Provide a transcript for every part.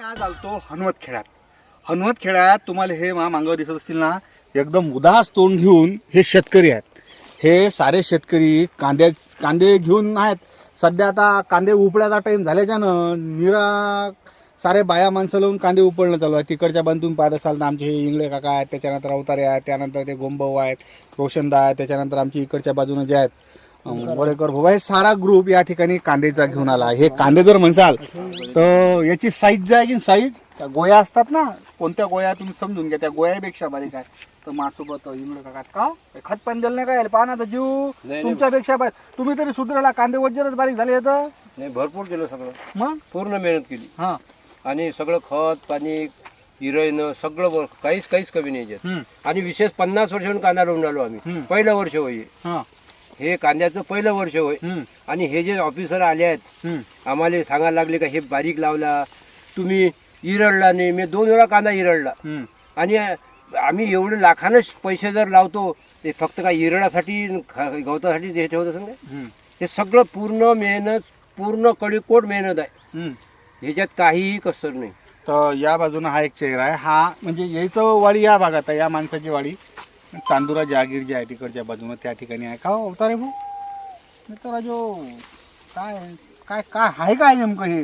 आज आलतो हनुवत खेळात हनुवत खेळात तुम्हाला हे मा मांगावर दिसत असतील ना एकदम उदास तोंड घेऊन हे शेतकरी आहेत. हे सारे शेतकरी कांद्या कांदे घेऊन आहेत. सध्या आता कांदे उपळ्याचा टाईम झाल्याच्यानं निरा सारे बाया माणसं लावून कांदे उपळणं चालू आहे तिकडच्या बांधून पाहत असाल तर आमचे हे इंगळे काका आहेत त्याच्यानंतर अवतारे आहेत त्यानंतर ते गोंबव आहेत रोशनदा आहेत त्याच्यानंतर आमची इकडच्या बाजूनं जे आहेत बोरेकर भाऊ. सारा ग्रुप या ठिकाणी कांद्याचा घेऊन आला. हे कांदे जर म्हणसाल तर याची साईज जी आहे की साईज त्या गोया असतात ना कोणत्या गोया तुम्ही समजून घ्या. त्या गोयापेक्षा बारीक आहे. तर माझ्यासोबत इंगळे काका का? खत पाणी दिलं नाही काय पहा ना तर जीव. तुमच्यापेक्षा बारीक. तुम्ही तरी सुधरायला कांदे वजनच बारीक झाले तर? नाही भरपूर केलं सगळं. मग? पूर्ण मेहनत केली. हा. आणि सगळं खत पाणी इरयनं सगळं काहीच काहीच कमी नाही याच्यात. आणि विशेष पन्नास वर्षाहून कांदा लावून आलो आम्ही. पहिलं वर्ष होय हे. हा कांद्याचं पहिलं वर्ष होय. आणि हे जे ऑफिसर आले आहेत आम्हाला सांगायला लागले का हे बारीक लावला तुम्ही इरडला नाही. मी दोन वेळा कांदा इरडला. आणि आम्ही एवढे लाखानं पैसे जर लावतो ते फक्त काय इरडासाठी गवतासाठी हे ठेवत हम्म, हे सगळं पूर्ण मेहनत पूर्ण कडेकोट मेहनत आहे. ह्याच्यात काहीही कसर नाही. तर या बाजूनं हा एक चेहरा आहे. हा म्हणजे यायचं वाडी या भागात आहे या माणसाची वाडी. चांदुरा जहागीर जे आहे तिकडच्या बाजूनं त्या ठिकाणी आहे. का हो अवतारे भाऊ? तर राजो काय काय काय आहे काय नेमकं हे?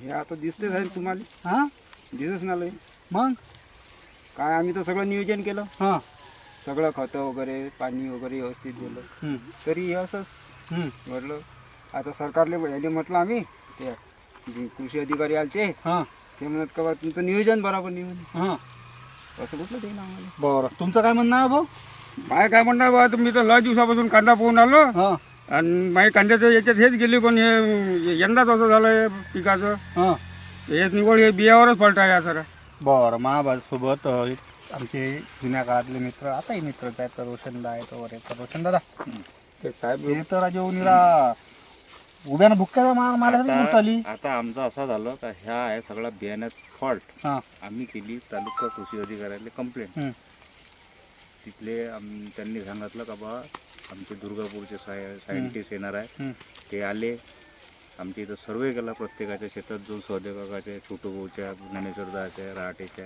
हे आता दिसले जाईल तुम्हाला. हा? दिसच ना लय. मग? काय आम्ही तर सगळं नियोजन केलं. हा. सगळं खतं वगैरे पाणी वगैरे व्यवस्थित दिलं. तरी हे असंच म्हटलं आता सरकारले याने म्हटलं आम्ही ते कृषी अधिकारी आले ते हा. ते म्हणत का तुमचं नियोजन बरोबर नाही म्हणे. हा. असं आम्हाला बरं. तुमचं काय म्हणणं आहे भाऊ? माय काय म्हणणार बा तुम्ही तर लय दिवसापासून कांदा पोहून आलो. हा. आणि माई कांद्याचं याच्यात हेच गेली पण हे यंदाच असं झालं हे पिकाचं. हा. निवड हे बियावरच पलटा या सर बरं महाबाजसोबत अ, आमचे जुन्या काळातले मित्र आताही मित्रच आहेत तर रोशनदा आहेत वगैरे तर रोशन दादा ते साहेब हे तर राजे निरा उभ्यानं भुक्क्या मा मारायसाठी गोष्ट आली आता आमचं असं झालं का ह्या आहे सगळा बियाण्यात फॉल्ट हा. आम्ही केली तालुका कृषी अधिकाऱ्याला कंप्लेंट हम्म, तिथले आम- त्यांनी सांगितलं का बा आमचे दुर्गापूरचे साय सायंटिस्ट येणार आहे. हम्म, ते आले. आमच्या इथं सर्वे केला प्रत्येकाच्या शेतात जाऊन सहदेवकाचे छोटू भाऊच्या ज्ञानेश्वरदाच्या रहाटेच्या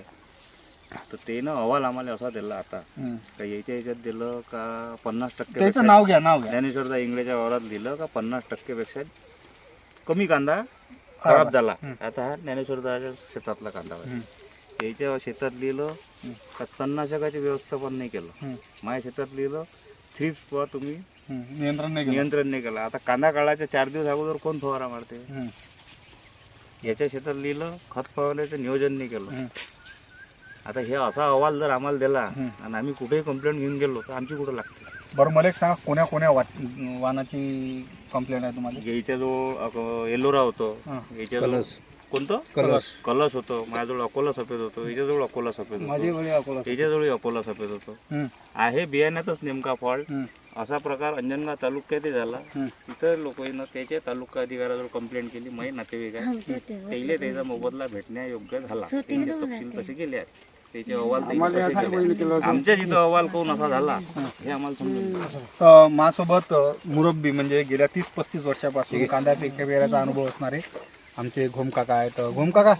तर ते ना अहवाल आम्हाला असा दिला आता. का याच्या याच्यात दिलं का पन्नास टक्के त्याचं नाव घ्या नाव घ्या. ज्ञानेश्वरदा इंग्रजच्या वावरात दिलं का पन्नास टक्केपेक्षा कमी कांदा खराब झाला. आता हा ज्ञानेश्वरदाच्या शेतातला कांदा आहे. याच्या शेतात लिहिलं का तणनाशकाचे व्यवस्थापन नाही केलं. माझ्या शेतात लिहिलं थ्रिप्स वर तुम्ही नियंत्रण नाही केलं. नियंत्रण नाही केलं. आता कांदा काढायच्या चार दिवस अगोदर कोण फवारा मारते? याच्या शेतात लिहिलं खत फवारण्याचं नियोजन नाही केलं. आता हे असा अहवाल जर आम्हाला दिला. आणि आम्ही कुठेही कंप्लेंट घेऊन गेलो तर आमची कुठं लागते? बरं मला एक सांगा कोण्या कोण्या वाट वाहनाची कंप्लेंट आहे तुम्हाला? याच्याजवळ एलोरा होतो. याच्याजवळ कोणतं? कलश. कलश होतं. माझ्याजवळ अकोला सफेद होतो याच्याजवळ अकोला सफेद होतो. याच्याजवळ अकोला सफेद. होतो. आहे बियाण्यातच नेमका फॉल्ट असा प्रकार अंजनगाव तालुक्यातही झाला. तिथं लोकांना त्याच्या तालुका अधिकाऱ्याजवळ कंप्लेंट केली मै नातेवाईक आहे. त्याला त्याचा मोबदला भेटण्यायोग्य झाला. त्यांचे तपशील तसे गेले आहेत. त्याचे अहवाल केले. आमच्या जिथं अहवाल कोण असा झाला हे आम्हाला समजून माझ्यासोबत मुरब्बी म्हणजे गेल्या तीस पस्तीस वर्षापासून कांदा पीक पेरायचा अनुभव असणारे आमचे घोमकाका आहेत. घोमकाका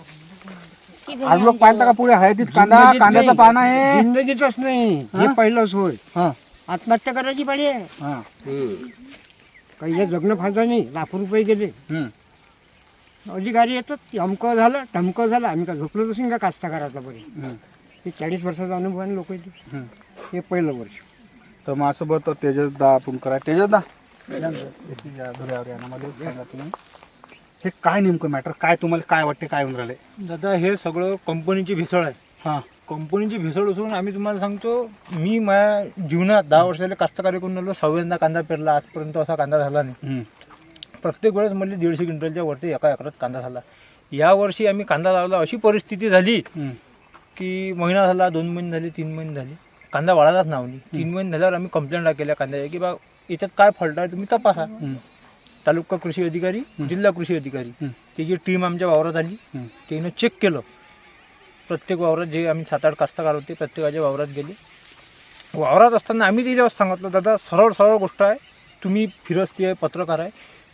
आज लोक पाहता का पुढे हळदीत कांदा कांद्याचा पान आहे? जिंदगीतच नाही हे. पहिलंच होय. हा. आत्महत्या करायची पाळी आहे. हा. काही हे जगणं फायदा नाही. लाखो रुपये गेले. हम्म. अधिकारी येतात. की अमकं झालं टमकं झालं. आम्ही का झोपलो तसून का कास्ता करायचा बरे हम्म. हे चाळीस वर्षाचा अनुभव आहे लोक हम्म. हे पहिलं वर्ष. तर माझ्यासोबत तेजसदा पुणकर आहे तेजसदा या धुऱ्यावर या ना, मला एक सांगा तुम्ही. हे काय नेमकं मॅटर काय तुम्हाला काय वाटते काय होऊन राहिले दादा हे सगळं कंपनीची भेसळ आहे. हा. कंपनीची भेसळ असून आम्ही तुम्हाला सांगतो मी माझ्या जीवनात दहा वर्षाला कास्तकारी करून आलो सहाव्यांदा कांदा पेरला आजपर्यंत असा कांदा झाला नाही. प्रत्येक वेळेस म्हणजे दीडशे क्विंटलच्या वरती एका एकरात कांदा झाला यावर्षी आम्ही कांदा लावला अशी परिस्थिती झाली. की महिना झाला दोन महिने झाले तीन महिने झाले कांदा वाढायलाच नाव नाही तीन महिने झाल्यावर आम्ही कंप्लेंट केल्या कांद्याच्या की बा याच्यात काय फॉल्ट आहे तुम्ही तपासा. तालुका कृषी अधिकारी जिल्हा कृषी अधिकारी. त्याची टीम आमच्या वावरात आली. त्यानं चेक केलं प्रत्येक वावरात जे आम्ही सात आठ कास्तकार होते प्रत्येकाच्या वावरात गेले. वावरात असताना आम्ही तिला सांगितलं दादा सरळ सरळ गोष्ट आहे तुम्ही फिरस्ती आहे पत्रकार आहे.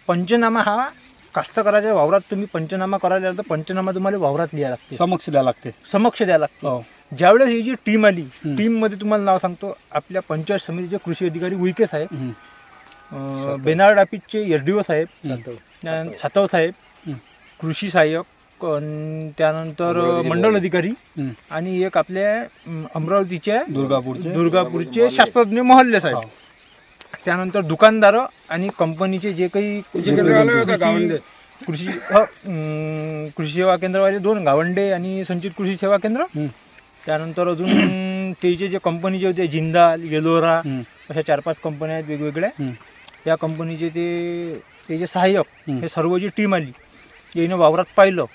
पंचनामा हा कास्तकाराच्या वावरात तुम्ही पंचनामा करायला तर पंचनामा तुम्हाला वावरात लिहायला लागते. समक्ष द्यावं लागते. समक्ष द्यायला लागते. हो. ज्यावेळेस ही जी टीम आली टीममध्ये तुम्हाला नाव सांगतो आपल्या पंचायत समितीचे कृषी अधिकारी उईके साहेब बेनाड ऑफिसचे एस डी ओ साहेब सातव. साहेब. कृषी सहाय्यक त्यानंतर मंडळ अधिकारी हं. आणि एक आपल्या अं, अमरावतीच्या दुर्गापूरचे दुर्गापूरचे शास्त्रज्ञ मोहल्ले साहेब त्यानंतर दुकानदार आणि कंपनीचे जे काही कृषी- कृषी हो, अं, कृषी सेवा केंद्रवाले दोन गावंडे आणि संचित कृषी सेवा केंद्र हं. त्यानंतर अजून त्याचे जे कंपनीचे होते जिंदाल येलोरा हं. अशा चार पाच कंपन्या आहेत वेगवेगळ्या हं. त्या कंपनीचे ते त्याचे सहाय्यक हं. हे सर्व जी टीम आली यानं वावरात पाहिलं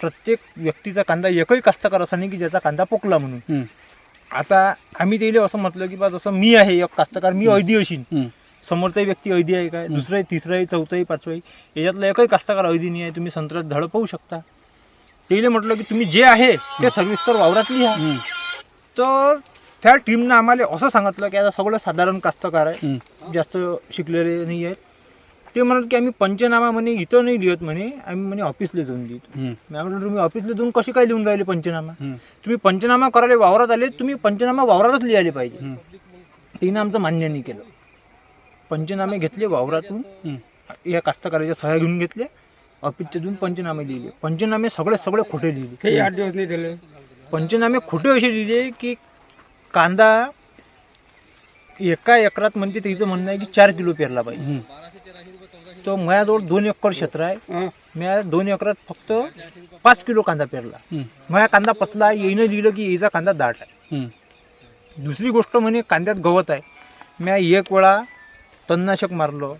प्रत्येक व्यक्तीचा कांदा एकही कास्तकार असा नाही की ज्याचा कांदा पोकला म्हणून. आता आम्ही त्याला असं म्हटलं की बा जसं मी आहे एक कास्तकार मी ऐदी अशीन. समोरचाही व्यक्ती ऐदी आहे काय दुसराही तिसराही चौथाही पाचवाही. याच्यातलं एकही कास्तकार ऐदी नाही आहे. तुम्ही संत्रात झाडं पाहू शकता. त्याला म्हटलं की तुम्ही जे आहे ते सविस्तर वावरात लिहा. तर त्या टीमनं आम्हाला असं सांगितलं की आता सगळं साधारण कास्तकार आहे. जास्त शिकलेले नाही आहेत. ते म्हणत की आम्ही पंचनामा म्हणे इथं नाही लिहत म्हणे आम्ही म्हणे ऑफिसला जाऊन लिहितो. मी म्हटलं तुम्ही ऑफिसला जाऊन कशी काय लिहून राहिले पंचनामा. तुम्ही पंचनामा करायला वावरात आले तुम्ही पंचनामा वावरातच लिहायला पाहिजे. तिनं आमचं मान्य नाही केलं. पंचनामे घेतले वावरातून. या कास्तकाराच्या सह्या घेऊन घेतले. ऑफिसचे देऊन पंचनामे लिहिले. पंचनामे सगळे सगळे खोटे लिहिले. आठ दिवस नाही दिले पंचनामे खोटे असे लिहिले की कांदा एका एकरात म्हणजे त्याचं म्हणणं आहे की चार किलो पेरला पाहिजे. हं. तो माझ्याजवळ दोन एकर क्षेत्र आहे. मी दोन एकरात फक्त पाच किलो कांदा पेरला. माझ्या कांदा पतला येईनं लिहिलं की याचा कांदा दाट आहे. दुसरी गोष्ट म्हणे कांद्यात गवत आहे. मी एक वेळा तणनाशक मारलं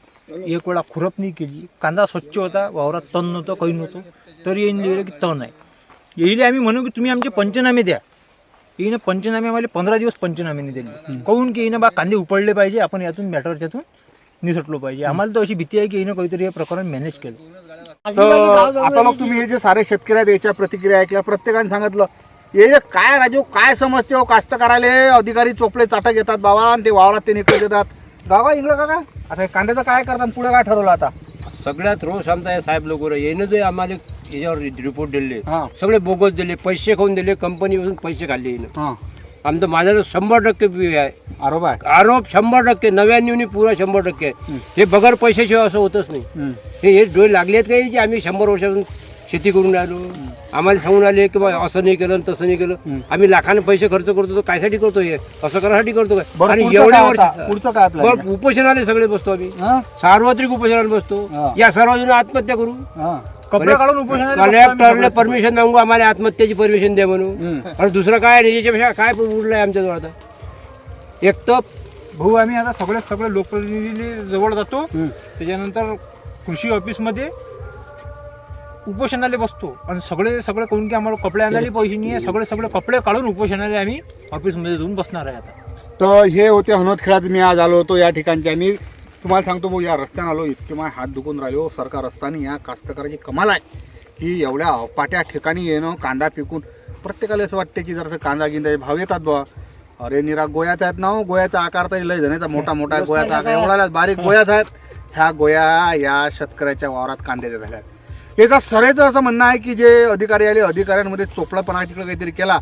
एक वेळा खुरपणी केली. कांदा स्वच्छ होता वावरात तण नव्हतं काही नव्हतं. तरी येईन लिहिलं की तण आहे. येईल आम्ही म्हणू की तुम्ही आमचे पंचनामे द्या. येईनं पंचनामे आम्हाला पंधरा दिवस पंचनामे दिले. कहून की येईनं बा कांदे उपडले पाहिजे आपण यातून मॅटर त्यातून निसटलो पाहिजे. आम्हाला तर अशी भीती आहे की येईनं काहीतरी हे प्रकरण मॅनेज केलं. तर आता मग तुम्ही हे जे सारे शेतकरी आहेत याच्या प्रतिक्रिया ऐकल्या प्रत्येकाने सांगितलं. हे जे काय राजू काय समजते हो कास्तकाराले अधिकारी चोपडे चाटक येतात बाबा आणि ते वावरात ते निकल देतात. गावा इंगळ काका आता हे कांद्याचं काय करतात पुढे काय ठरवलं आता? सगळ्यात रोष आमचा हे साहेब लोक. येणं जे आम्हाला याच्यावर रिपोर्ट दिले हा. सगळे बोगस दिले पैसे खाऊन दिले कंपनीपासून पैसे खाल्ले येणं आमचं माझ्यावर शंभर टक्के बी आहे. आरोप आहे? आरोप शंभर टक्के नव्याण्णवनी पुरा शंभर टक्के. आहे. हे बगर पैशाशिवाय असं होतच नाही. हं. हे डोळे लागले आहेत काही की आम्ही शंभर वर्षापासून शेती करून राहिलो आम्हाला सांगून आले की बा असं नाही केलं तसं नाही केलं आम्ही लाखाने पैसे खर्च करतो तर कायसाठी करतो हे असं करासाठी करतो काय आणि एवढ्या वर्ष आता? पुढचं काय आपलं बरं, उपोषणाले सगळे बसतो आम्ही हा? सार्वत्रिक उपोषणाला बसतो. या सर्वजण आत्महत्या करू हा. सगळे. परमिशन मागू आम्हाला आत्महत्याची परमिशन द्या म्हणून. आणि दुसरं काय नाही याच्यापेक्षा काय उरलंय आमच्याजवळ आता एक तर भाऊ आम्ही आता सगळे सगळे लोकप्रतिनिधी जवळ जातो. त्याच्यानंतर कृषी ऑफिसमध्ये उपोषणाला बसतो. आणि सगळे सगळे कोण की आम्हाला कपडे आणायला पैसे नाही आहे सगळे सगळे कपडे काढून उपोषणाला आम्ही ऑफिसमध्ये जाऊन बसणार आहे आता. तर हे होते हनवत खेळात मी आज आलो होतो या ठिकाणचे. मी तुम्हाला सांगतो भाऊ या रस्त्याने आलो इतके माझे हात दुखून राहिलो. सरकार रस्त्याने या कास्तकाराची कमाल आहे की एवढ्या अपाट्या ठिकाणी येणं कांदा पिकून प्रत्येकाला असं वाटते की जरासं कांदा गिंदा भाव येतात बुवा. अरे निरा गोयात आहेत ना हो, गोयाचा आकार तरी लय जणांचा. मोठा मोठा आहे, गोयाचा आकार एवढा बारीक गोयात आहेत. ह्या गोया या शेतकऱ्याच्या वावरात कांद्याच्या झाल्या आहेत याचा सरेचं असं म्हणणं आहे की जे अधिकारी आले अधिकाऱ्यांमध्ये चोपडापणा तिकडे काहीतरी केला.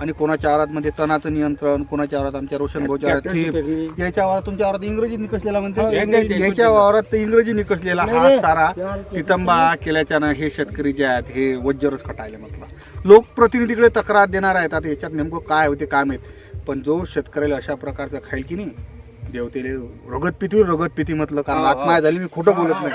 आणि कोणाच्या आवारात मध्ये तणाचं नियंत्रण कोणाच्या आवारात आमच्या रोशन भाऊच्या आवारात याच्या आवारात तुमच्या आवारात इंग्रजी निकसलेला म्हणते? याच्या वावरात तर इंग्रजी निकसलेला. हा सारा कितंबा केल्याच्यानं हे शेतकरी जे आहेत हे वज्जरच खटायले म्हटलं. लोकप्रतिनिधीकडे तक्रार देणार आहेत. आता याच्यात नेमकं काय होते काय माहीत. पण जो शेतकऱ्याला अशा प्रकारचं खाईल की नाही देवतेले रगत पितीवर रगत पिती म्हटलं कारण आत्माय झाली मी खोटं बोलत नाही.